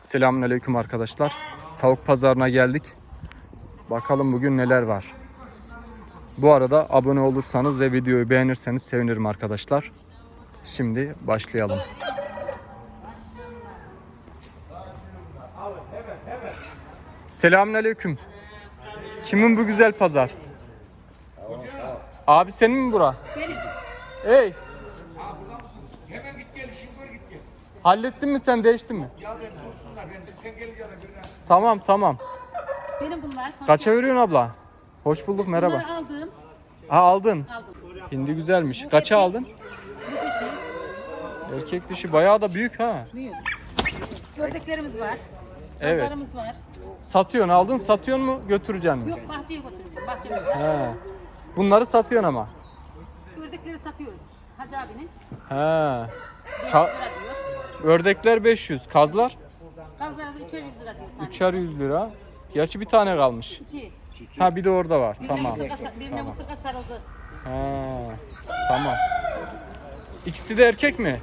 Selamünaleyküm arkadaşlar. Tavuk pazarına geldik. Bakalım bugün neler var. Bu arada abone olursanız ve videoyu beğenirseniz sevinirim arkadaşlar. Şimdi başlayalım. Selamünaleyküm. Kimin bu güzel pazar? Abi senin mi bura? Benim. Hey, Hemen git gel işin var git gel. Hallettin mi sen değiştin mi? Ya ben bulsunlar ben de sen geleceksin birine. Tamam tamam. Benim bunlar. Kaça veriyorsun abla? Hoş bulduk merhaba. Bunları aldım. Ha aldın. Aldım. Hindi güzelmiş. Kaça aldın? Bu dişi. Erkek dişi bayağı da büyük ha. Büyük. Gördüklerimiz var. Evet. Kazlarımız var. Satıyorsun aldın satıyorsun mu götüreceksin mi? Yok bahçeye götüreceğim. Bahçemiz var. He. Bunları satıyorsun ama. Ördekleri satıyoruz. Hacı abinin. He. 500 Ka- lira diyor. Ördekler 500, kazlar Kazlara da 300 lira diyor. tanesi. 3'er 100 lira. Gerçi bir tane kalmış. İki. Ha bir de orada var. Birine Tamam. mısırga, sa- birine mısırga sarıldı. Ha. Tamam. İkisi de erkek mi?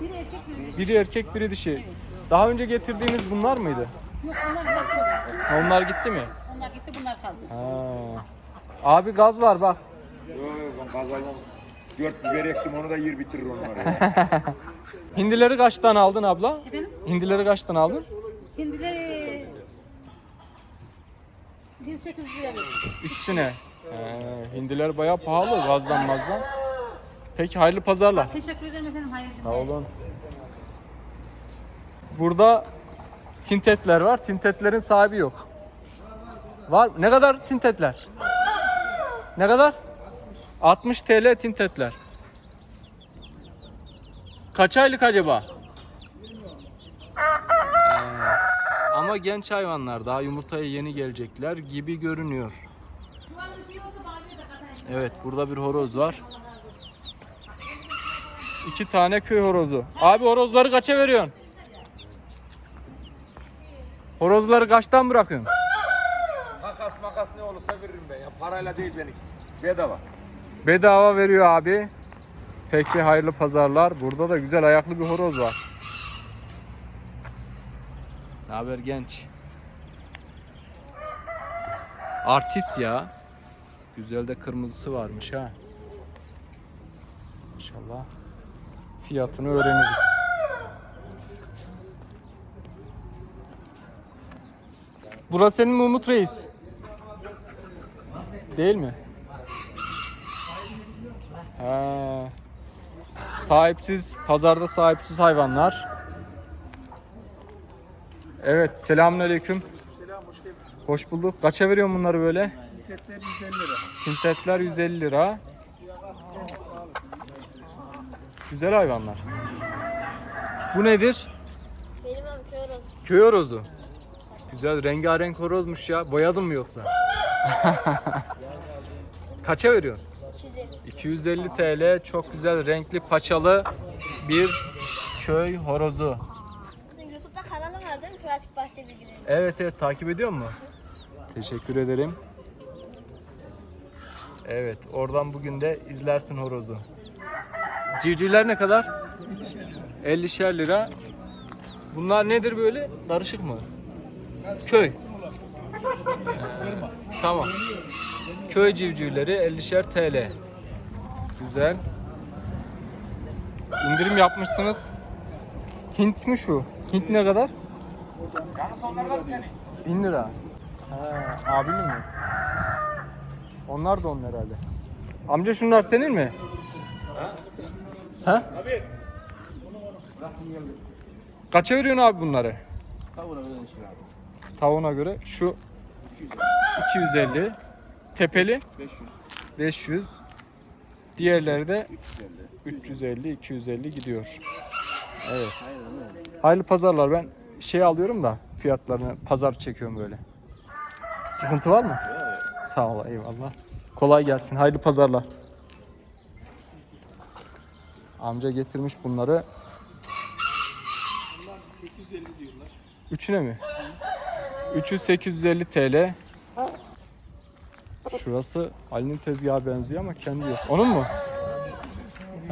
Biri erkek biri dişi. Biri erkek, biri dişi. Daha önce getirdiğiniz bunlar mıydı? Yok onlar gitti. Ha, Onlar gitti mi? Onlar gitti bunlar kaldı. Ha. Abi gaz var bak. Yok yok ben kazanmam. Dört biber eksim onu da yer bitirir onlar ya. Hindileri kaçtan aldın abla? Efendim? Hindileri kaçtan aldın? Hindileri 1800 liraya verdim. İkisine. He, hindiler bayağı pahalı gazdan mazdan. Peki hayırlı pazarlar. Teşekkür ederim efendim. Hayırlı Sağ günler. olun. Burada tintetler var. Tintetlerin sahibi yok. Var. Ne kadar tintetler? Ne kadar? 60 TL tintetler. Kaç aylık acaba? Ee, ama genç hayvanlar daha yumurtaya yeni gelecekler gibi görünüyor. Evet burada bir horoz var. İki tane köy horozu. Abi horozları kaça veriyorsun? Horozları kaçtan bırakıyorsun? makas makas ne olursa veririm ben ya. Parayla değil benimki. Bedava. Bedava veriyor abi. Peki hayırlı pazarlar. Burada da güzel ayaklı bir horoz var. Ne haber genç? Artist ya. Güzel de kırmızısı varmış ha. İnşallah fiyatını öğreniriz. Burası senin mi Umut Reis? Değil mi? Sahipsiz, pazarda sahipsiz hayvanlar. Evet, selamünaleyküm. Selam hoş geldin. Hoş bulduk. Kaça veriyorsun bunları böyle? Tiketler 150 lira. Tintetler 150 lira. Güzel hayvanlar. Bu nedir? Benim adım Köroz. Köy horozu. Güzel rengarenk horozmuş ya. Boyadın mı yoksa? Kaça veriyorsun? 250. 250 TL çok güzel renkli paçalı bir köy horozu. YouTube'da kanalım var değil mi? Pratik Bahçe Bilgileri. Evet evet takip ediyor mu? Teşekkür ederim. Evet oradan bugün de izlersin horozu. Civcivler ne kadar? 50'şer lira. Bunlar nedir böyle? Karışık mı? Köy. Ee, tamam. Köy civcivleri 50'şer TL. Güzel. İndirim yapmışsınız. Hint mi şu? Hint ne kadar? Bin lira. Ha, abinin mi? Onlar da onun herhalde. Amca şunlar senin mi? Ha? Abi. Kaça veriyorsun abi bunları? Tavuğuna göre şu 250 tepeli 500 500 diğerleri de 350 250 gidiyor. Evet. Hayırlı pazarlar. Ben şey alıyorum da fiyatlarını pazar çekiyorum böyle. Sıkıntı var mı? Sağ ol eyvallah. Kolay gelsin. Hayırlı pazarlar. Amca getirmiş bunları. Bunlar 850 diyorlar. Üçüne mi? 3'ü 850 TL. Şurası Ali'nin tezgahı benziyor ama kendi yok. Onun mu?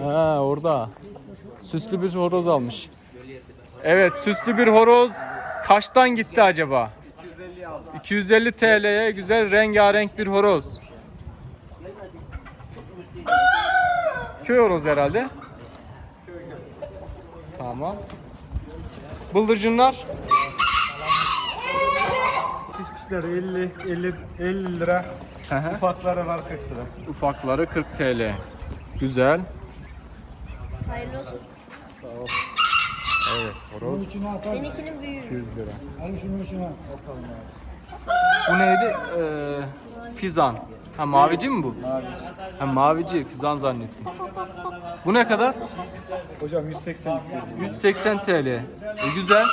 Ha orada. Süslü bir horoz almış. Evet süslü bir horoz kaçtan gitti acaba? 250 aldım. 250 TL'ye güzel rengarenk bir horoz. Köy horoz herhalde. Tamam. Bıldırcınlar Pişmişler 50, 50, 50 lira. Ufakları var 40 lira. ufakları 40 TL. Güzel. Hayırlı olsun. Evet horoz Benimkinin büyüğü. 200 lira. Hadi şunu şuna. Bu neydi? Ee, fizan. Ha mavici mi bu? Mavici. Ha mavici, fizan zannettim. Bu ne kadar? Hocam 180 istedim. 180 TL. E, güzel.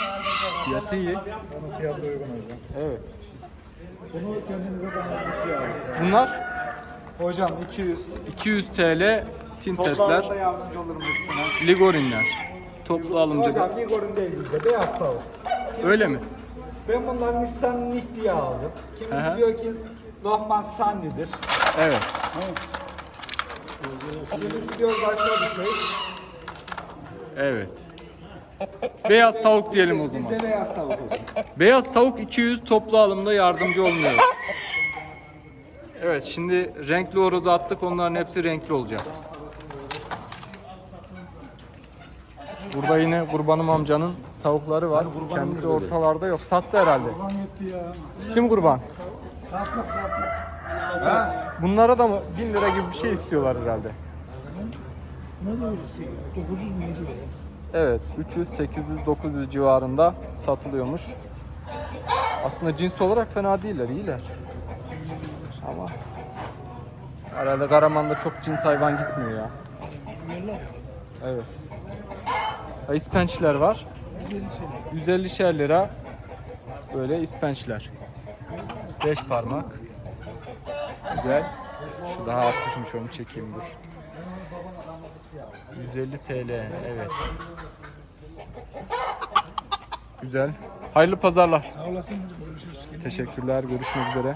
Fiyatı iyi. Onun fiyatı uygun hocam. Evet. Bunu kendinize. Bunlar Hocam 200. 200 TL tintetler, Toplarında yardımcı olurum hepsine. ligorinler. Toplu alınca da. Hocam Ligor'un değil bizde. Beyaz tavuk. Öyle mi? Ben bunları Nissan Nick diye aldım. Kimisi hı. diyor ki Lohman Sandi'dir. Evet. Kimisi diyor başka bir şey. Evet. Beyaz tavuk diyelim o zaman. Bizde beyaz tavuk hocam. Beyaz tavuk 200 toplu alımda yardımcı olmuyor. Evet şimdi renkli horozu attık onların hepsi renkli olacak. Burada yine kurbanım amcanın tavukları var. Kendisi ortalarda yok. Sattı herhalde. Ulan yetti ya. Gitti mi kurban? Satmak satmak. Bunlara da mı 1000 lira gibi bir şey istiyorlar herhalde. Ne diyor? 900 mu ne diyor ya? Evet 300, 800, 900 civarında satılıyormuş. Aslında cins olarak fena değiller, iyiler. Ama herhalde Karaman'da çok cins hayvan gitmiyor ya. Evet. İspençler var. 150 şer lira. Böyle ispençler. 5 parmak. Güzel. Şu daha artistmiş onu çekeyim dur. 150 TL evet. Güzel. Hayırlı pazarlar. Sağ olasın görüşürüz. Teşekkürler. Görüşmek üzere.